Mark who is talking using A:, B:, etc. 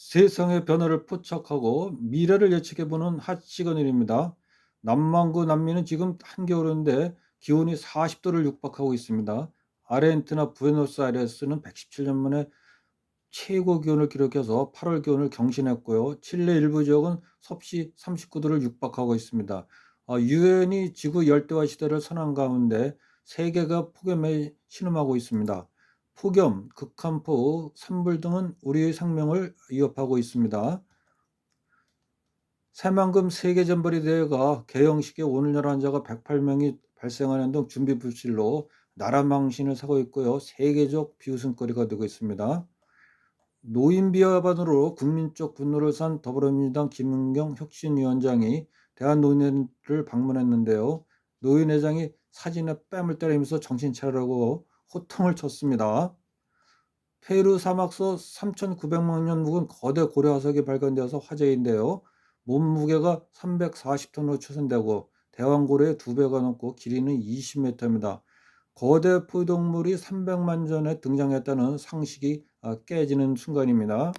A: 세상의 변화를 포착하고 미래를 예측해보는 핫 시간일입니다. 남반구 남미는 지금 한겨울인데 기온이 40도를 육박하고 있습니다. 아르헨티나 부에노스아이레스는 117년 만에 최고 기온을 기록해서 8월 기온을 경신했고요. 칠레 일부 지역은 섭씨 39도를 육박하고 있습니다. 어, 유엔이 지구 열대화 시대를 선언한 가운데 세계가 폭염에 신음하고 있습니다. 폭염, 극한폭, 산불 등은 우리의 생명을 위협하고 있습니다. 새만금 세계전벌이 대회가 개영식에 오늘 날 환자가 108명이 발생하는 등 준비 불실로 나라 망신을 사고 있고요. 세계적 비웃음거리가 되고 있습니다. 노인 비하반으로 국민적 분노를 산 더불어민주당 김은경 혁신위원장이 대한노인회를 방문했는데요. 노인회장이 사진에 뺨을 때리면서 정신 차리라고 호통을 쳤습니다. 페루 사막서 3,900만 년 묵은 거대 고래 화석이 발견되어서 화제인데요. 몸무게가 340톤으로 추산되고 대왕고래의 두 배가 넘고 길이는 20m입니다. 거대 포유동물이 300만 전에 등장했다는 상식이 아, 깨지는 순간입니다.